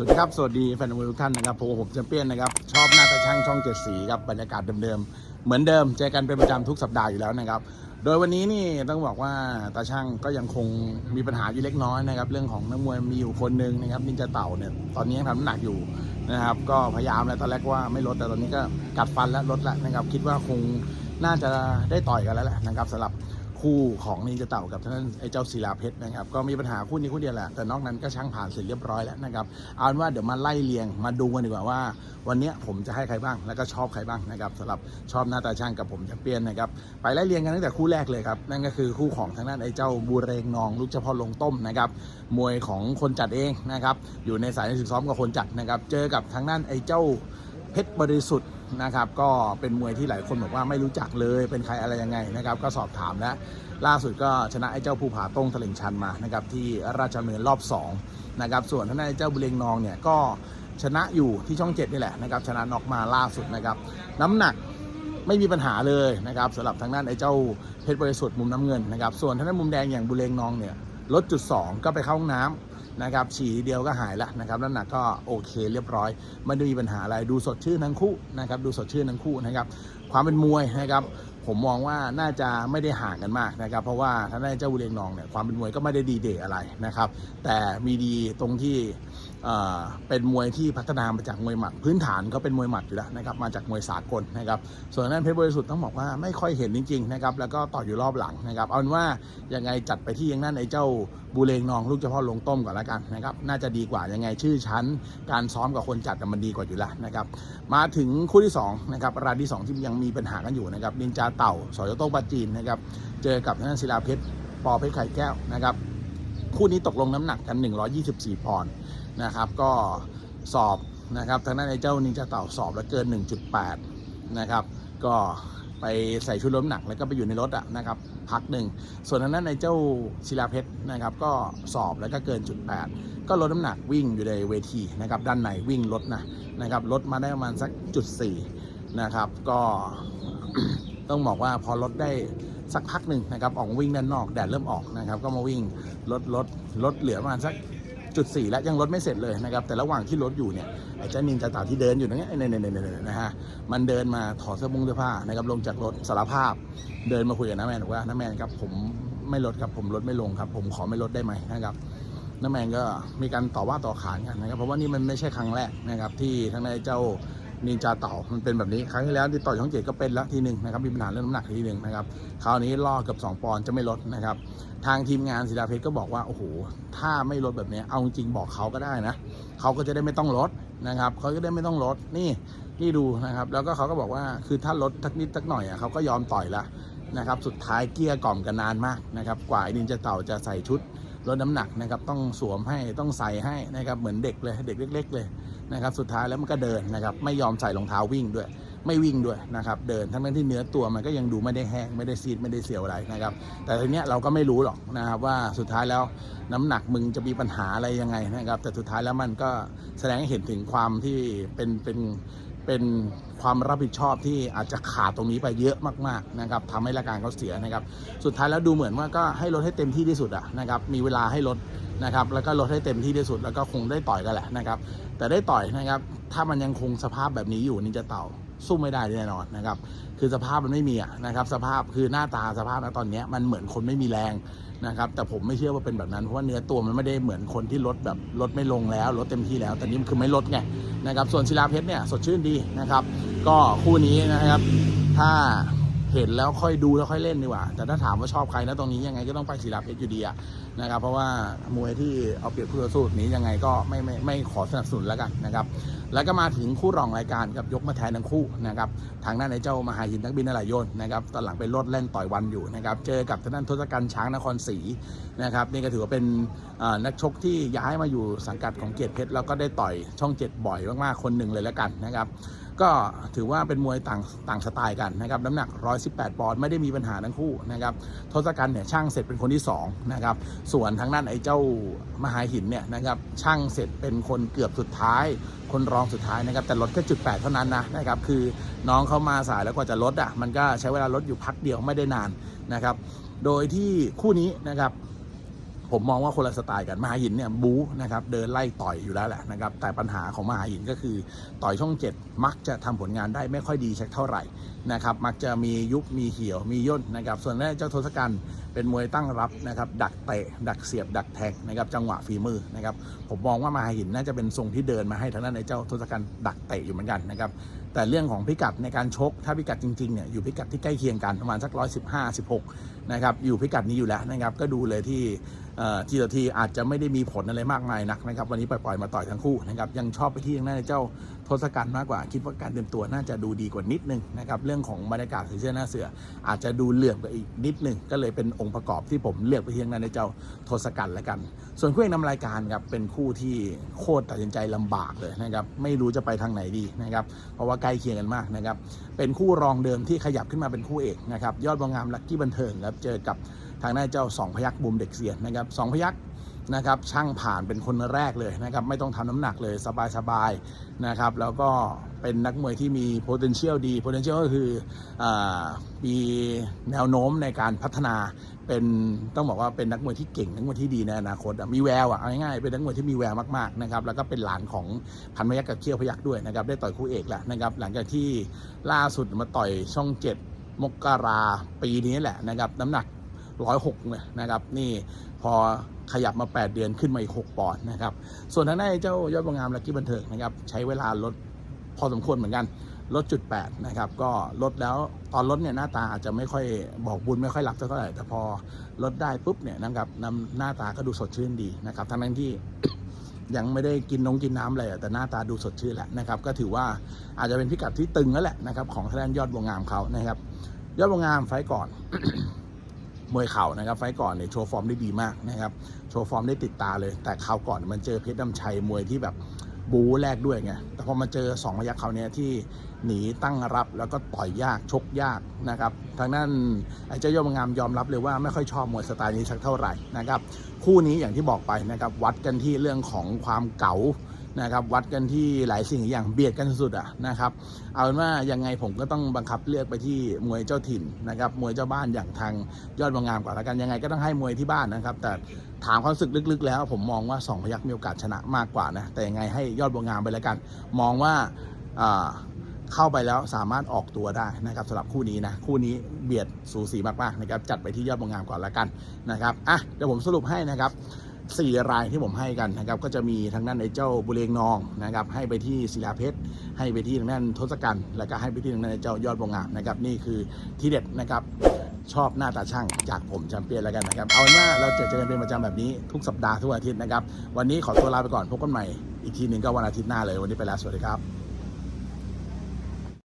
สวัสดีครับ สวัสดีแฟนมวยทุกท่านนะครับผมผมแชมเปี้ยนนะครับ ชอบหน้าตาช่างช่องเจ็ดสีครับ บรรยากาศเดิมๆ เหมือนเดิม เจอกันเป็นประจำทุกสัปดาห์อยู่แล้วนะครับ โดยวันนี้นี่ต้องบอกว่าตาช่างก็ยังคงมีปัญหาอยู่เล็กน้อยนะครับ เรื่องของนักมวยมีอยู่คนหนึ่งนะครับนินจาเต่าเนี่ย ตอนนี้ยังทำน้ำหนักอยู่นะครับ ก็พยายามแล้วตอนแรกว่าไม่ลด แต่ตอนนี้ก็กัดฟันแล้วลดแล้วนะครับ คิดว่าคงน่าจะได้ต่อยกันแล้วแหละนะครับสำหรับ คู่ของนินจาเต่ากับท่านไอ้เจ้าศิลาเพชรนะครับ ก็มีปัญหาคู่นี้คู่เดียวแหละ แต่นอกนั้นก็ช่างผ่านเสร็จเรียบร้อยแล้วนะครับ เอาเป็นว่าเดี๋ยวมาไล่เรียงมาดูกันดีกว่าว่า วันนี้ผมจะให้ใครบ้าง แล้วก็ชอบใครบ้างนะครับสำหรับชอบหน้าตาช่างกับผมจะเปลี่ยนนะครับ ไปไล่เรียงกันตั้งแต่คู่แรกเลยครับ นั่นก็คือคู่ของทางด้านไอ้เจ้าบูเรงนองลูกเฉพาะลงต้มนะครับ มวยของคนจัดเองนะครับ อยู่ในสายศึกซ้อมกับคนจัดนะครับ เจอกับทางด้านไอ้เจ้าเพชรบริสุทธิ์ นะครับ ก็เป็นมวยที่หลายคนบอกว่าไม่รู้จักเลยเป็นใครอะไรยังไงนะครับ ก็สอบถามแล้วล่าสุดก็ชนะไอ้เจ้าภูผาต้งตลิงชันมานะครับที่ราชดำเนินรอบ2นะครับส่วนท่านไอ้เจ้าบุเรงนองเนี่ยก็ชนะอยู่ที่ช่องเจ็ดนี่แหละนะครับชนะน็อกมาล่าสุดนะครับ น้ำหนักไม่มีปัญหาเลยนะครับสำหรับทางด้านไอ้เจ้าเพชรบริสุทธิ์มุมน้ำเงินนะครับส่วนทางด้านมุมแดงอย่างบุเรงนองเนี่ยลดจุดสองก็ไปเข้าห้องน้ำ นะครับฉี่เดียวก็หายแล้วนะครับน้ำหนักก็โอเคเรียบร้อย ไม่ได้มีปัญหาอะไรดูสดชื่นทั้งคู่นะครับดูสดชื่นทั้งคู่นะครับความเป็นมวยนะครับ ผมมองว่าน่าจะไม่ได้ห่างกันมากนะครับ เพราะว่าท่านได้เจ้าบุเรงนองเนี่ยความเป็นมวยก็ไม่ได้ดีเดย์อะไรนะครับ แต่มีดีตรงที่เอ่อเป็นมวยที่พัฒนามาจากมวยหมัดพื้นฐานเขาเป็นมวยหมัดอยู่แล้วนะครับมาจากมวยสากลนะครับส่วนนั้นเพชรบริสุทธิ์ต้องบอกว่าไม่ค่อยเห็นจริงๆนะครับแล้วก็ต่ออยู่รอบหลังนะครับเอาเป็นว่ายังไงจัดไปที่ยังนั่นไอ้เจ้าบูเรงนองลูกเฉพาะลงต้มก่อนละกันนะครับน่าจะดีกว่ายังไงชื่อชั้น การซ้อมกับคนจัดมันดีกว่าอยู่แล้วนะครับมาถึงคู่ที่2นะครับรายที่ 2 ที่ยังมีปัญหากันอยู่นะครับนินจาเต่าสอยโต้งปาจีนนะครับ เจอกับทางด้านศิลาเพชรปอเพชรไข่แก้วนะครับ คู่นี้ตกลงน้ำหนักกัน 124 ปอนด์นะครับ ก็สอบนะครับทางด้านไอ้เจ้านินจาเต่าสอบแล้วเกิน 1.8 นะครับ ก็ไปใส่ชุดลดน้ำหนักแล้วก็ไปอยู่ในรถอะนะครับพักหนึ่ง ส่วนทางด้านในเจ้าศิลาเพชรนะครับ ก็สอบแล้วก็เกินจุด8ก็ลดน้ำหนักวิ่งอยู่ในเวทีนะครับด้านในวิ่งลดนะนะครับลดมาได้ประมาณสักจุด4นะครับ ก็ ต้องบอกว่าพอลดได้สักพักหนึ่งนะครับออกวิ่งด้านนอกแดดเริ่มออกนะครับก็มาวิ่งลดลดลดเหลือประมาณสักจุดสี่แล้วยังลดไม่เสร็จเลยนะครับแต่ระหว่างที่ลดอยู่เนี่ยไอ้เจ้านินจาตาที่เดินอยู่ตรงนี้เนี่ยเนี่ยเนี่ยเนี่ยนะฮะมันเดินมาถอดเสื้อมุ้งเสื้อผ้านะครับลงจากรถสารภาพ เดินมาคุยกับน้าแมนบอกว่าน้าแมนครับผมไม่ลดครับผมลดไม่ลงครับผมขอไม่ลดได้ไหมนะครับน้าแมนก็มีการต่อว่าต่อขานกันนะครับเพราะว่านี่มันไม่ใช่ครั้งแรกนะครับที่ทั้งในเจ้า นินจาเต่ามันเป็นแบบนี้ครั้งที่แล้วที่ต่อยช่องเจ็ดก็เป็นแล้วทีหนึ่งนะครับมีปัญหาเรื่องน้ำหนักทีหนึ่งนะครับคราวนี้ล่อเกับ2ปอนด์จะไม่ลดนะครับทางทีมงานศิลาเพชรก็บอกว่าโอ้โหถ้าไม่ลดแบบนี้เอาจริงๆบอกเขาก็ได้นะเขาก็จะได้ไม่ต้องลดนะครับเขาจะได้ไม่ต้องลดนี่นี่ดูนะครับ แล้วก็เขาก็บอกว่าคือถ้าลดทักนิดทักหน่อยอะเขาก็ยอมต่อยละนะครับสุดท้ายเกลี้ยกล่อมกันนานมากนะครับกว่านินจาเต่าจะใส่ชุดลดน้ำหนักนะครับต้องสวมให้ต้องใส่ให้นะครับเหมือนเด็กเลยเด็กเล็ก ๆ เลย นะครับสุดท้ายแล้วมันก็เดินนะครับไม่ยอมใส่รองเท้าวิ่งด้วย ไม่วิ่งด้วยนะครับเดินทั้งนั้นที่เนื้อตัวมันก็ยังดูไม่ได้แห้งไม่ได้ซีดไม่ได้เสียวอะไรนะครับแต่ทีเนี้ยเราก็ไม่รู้หรอกนะครับว่าสุดท้ายแล้วน้ำหนักมึงจะมีปัญหาอะไรยังไงนะครับแต่สุดท้ายแล้วมันก็แสดงให้เห็นถึงความที่เป็นเป็น เป็นความรับผิดชอบที่อาจจะขาดตรงนี้ไปเยอะมากๆนะครับทำให้รายการเขาเสียนะครับ สุดท้ายแล้วดูเหมือนว่าก็ให้ลดให้เต็มที่ที่สุดอะนะครับมีเวลาให้ลดนะครับแล้วก็ลดให้เต็มที่ที่สุดแล้วก็คงได้ต่อยกันแหละนะครับ แต่ได้ต่อยนะครับ ถ้ามันยังคงสภาพแบบนี้อยู่นี่จะเต่า สู้ไม่ได้แน่นอนนะครับ คือสภาพมันไม่มีอะนะครับ สภาพคือหน้าตาสภาพนะตอนนี้มันเหมือนคนไม่มีแรงนะครับ แต่ผมไม่เชื่อว่าเป็นแบบนั้น เพราะว่าเนื้อตัวมันไม่ได้เหมือนคนที่ลดแบบลดไม่ลงแล้วลดเต็มที่แล้ว แต่นี่มันคือไม่ลดไงนะครับ ส่วนศิลาเพชรเนี่ยสดชื่นดีนะครับ ก็คู่นี้นะครับ ถ้า เห็นแล้วค่อยดูแล้วค่อยเล่นดีกว่า แต่ถ้าถามว่าชอบใครนะตรงนี้ยังไงก็ต้องไปศิลาเพชรอยู่ดีนะครับเพราะว่ามวยที่เอาเปรียบคู่ต่อสู้นี้ยังไงก็ไม่ไม่ไม่ขอสนับสนุนแล้วกันนะครับแล้วก็มาถึงคู่รองรายการกับยกมาแทนทั้งคู่นะครับทางด้านในเจ้ามหาหินนักบินนารายโยนนะครับตอนหลังไปลดเล่นต่อยวันอยู่นะครับเจอกับทางด้านทศกัณฐ์ช้างนครศรีนะครับนี่ก็ถือว่าเป็นนักชกที่ย้ายมาอยู่สังกัดของเกียรติเพชรแล้วก็ได้ต่อยช่องเจ็ดบ่อยมากๆคนหนึ่งเลยแล้วกันนะครับ ก็ถือว่าเป็นมวยต่างต่างสไตล์กันนะครับน้ำหนัก 118 ปอนด์ไม่ได้มีปัญหาทั้งคู่นะครับทศกัณฐ์เนี่ยช่างเสร็จเป็นคนที่2นะครับส่วนทางด้านไอ้เจ้ามหาหินเนี่ยนะครับช่างเสร็จเป็นคนเกือบสุดท้าย คนรองสุดท้ายนะครับแต่ลดแค่จุด8เท่านั้นนะนะครับคือน้องเขามาสายแล้วกว่าจะลดอะมันก็ใช้เวลาลดอยู่พักเดียวไม่ได้นานนะครับโดยที่คู่นี้นะครับ ผมมองว่าคนละสไตล์กันมหาหินเนี่ยบู๊นะครับเดินไล่ต่อยอยู่แล้วแหละนะครับแต่ปัญหาของมหาหินก็คือต่อยช่องเจ็ดมักจะทำผลงานได้ไม่ค่อยดีสักเท่าไหร่นะครับมักจะมียุบมีเหี่ยวมีย่นนะครับส่วนแรกเจ้าทศกัณฐ์เป็นมวยตั้งรับนะครับดักเตะดักเสียบดักแทงนะครับจังหวะฝีมือนะครับผมมองว่ามาหินน่าจะเป็นทรงที่เดินมาให้ทางด้านในเจ้าทศกัณฐ์ดักเตะอยู่เหมือนกันนะครับแต่เรื่องของพิกัดในการชกถ้าพิกัดจริงๆเนี่ยอยู่พิกัดที่ใกล้เคียงกันประมาณสักร้อยสิบห้าสิบหกนะครับอยู่พิกัดนี้อยู่แล้วนะครับก็ดูเลยที่ทีต่อทีอาจจะไม่ได้มีผลอะไรมากมายนักนะครับวันนี้ปล่อยๆมาต่อยทั้งคู่นะครับยังชอบไปที่ทางด้านในเจ้า ทศกัณฐ์มากกว่า คิดว่าการเตรียมตัวน่าจะดูดีกว่านิดนึงนะครับเรื่องของบรรยากาศสีเสื้อหน้าเสือ อาจจะดูเหลื่อมกว่าอีกนิดนึงก็เลยเป็นองค์ประกอบที่ผมเลือกไปเที่ทางด้านเจ้าทศกัณฐ์ละกัน ส่วนคู่เอกนำรายการครับเป็นคู่ที่โคตรตัดสินใจลำบากเลยนะครับไม่รู้จะไปทางไหนดีนะครับเพราะว่าใกล้เคียงกันมากนะครับเป็นคู่รองเดิมที่ขยับขึ้นมาเป็นคู่เอกนะครับยอดบางงามลักกี้บันเทิงครับเจอกับทางด้านเจ้าสองพยักบุมเด็กเสียนนะครับสองพยัก นะครับช่างผ่านเป็นคนแรกเลยนะครับไม่ต้องทำน้ำหนักเลยสบายๆนะครับแล้วก็เป็นนักมวยที่มี potential ดี potential ก็คืออมีแนวโน้มในการพัฒนาเป็นต้องบอกว่าเป็นนักมวยที่เก่งนักมวยที่ดีในอนาคตมีแววอะเอาง่ายๆเป็นนักมวยที่มีแววมากๆนะครับแล้วก็เป็นหลานของพันพยักกับเขี้ยวพยักด้วยนะครับได้ต่อยคู่เอกแล้วนะครับหลังจากที่ล่าสุดมาต่อยช่องเจ็ดมกราปีนี้แหละนะครับน้ำหนัก ร้อยหกเนี่ยนะครับ นี่พอขยับมา 8 เดือนขึ้นมาอีก 6 ปอนด์นะครับ ส่วนทางด้านเจ้ายอดบางงามและกี้บันเทิงนะครับ ใช้เวลาลดพอสมควรเหมือนกันลดจุด8นะครับ ก็ลดแล้วตอนลดเนี่ยหน้าตาอาจจะไม่ค่อยบอกบุญไม่ค่อยรักเท่าไหร่แต่พอลดได้ปุ๊บเนี่ยนะครับนำหน้าตาก็ดูสดชื่นดีนะครับ ทั้งนั้นที่ยังไม่ได้กินนงกินน้ำอะไรแต่หน้าตาดูสดชื่นแหละนะครับ ก็ถือว่าอาจจะเป็นพิกัดที่ตึงแล้วแหละนะครับของทางด้านยอดบวงงามเขานะครับ ยอดบวงงามไฟก่อน มวยเข่านะครับ ไฟก่อนเนี่ยโชว์ฟอร์มได้ดีมากนะครับ โชว์ฟอร์มได้ติดตาเลย แต่คราวก่อนมันเจอเพชรดำชัยมวยที่แบบบูแรกด้วยไง แต่พอมาเจอสองพยักเขาเนี้ยที่หนีตั้งรับแล้วก็ต่อยยากชกยากนะครับ ทางนั้นไอ้เจ้ายอดบวงงามยอมรับเลยว่าไม่ค่อยชอบมวยสไตล์นี้สักเท่าไหร่นะครับ คู่นี้อย่างที่บอกไปนะครับวัดกันที่เรื่องของความเก๋า นะครับ วัดกันที่หลายสิ่งอย่างเบียดกันสุดๆอะนะครับ เอาเป็นว่ายังไงผมก็ต้องบังคับเลือกไปที่มวยเจ้าถิ่นนะครับมวยเจ้าบ้านอย่างทางยอดบางงามก่อนล้วกันยังไงก็ต้องให้มวยที่บ้านนะครับ แต่ถามความรู้สึกลึกๆ แล้วผมมองว่าสองพยักมีโอกาสชนะมากกว่านะแต่ยังไงให้ยอดบางงามไปแล้วกัน มองว่าเข้าไปแล้วสามารถออกตัวได้นะครับสำหรับคู่นี้นะ คู่นี้เบียดสูสีมากๆนะครับจัดไปที่ยอดบางงามก่อนล้วกันนะครับอะเดี๋ยวผมสรุปให้นะครับ สี่รายที่ผมให้กันนะครับก็จะมีทางด้านไอ้เจ้าบุเรงนองนะครับให้ไปที่ศิลาเพชรให้ไปที่ทางด้านทศกัณฐ์แล้วก็ให้ไปที่ทางด้านไอ้เจ้ายอดบงงามนะครับนี่คือที่เด็ดนะครับชอบหน้าตาช่างจากผมแชมเปี้ยนแล้วกันนะครับ เอาเป็นว่าเราจะเจอกันเป็นประจำแบบนี้ทุกสัปดาห์ทุกอาทิตย์นะครับ วันนี้ขอตัวลาไปก่อนพบกันใหม่อีกทีหนึ่งก็วันอาทิตย์หน้าเลยวันนี้ไปแล้วสวัสดีครับ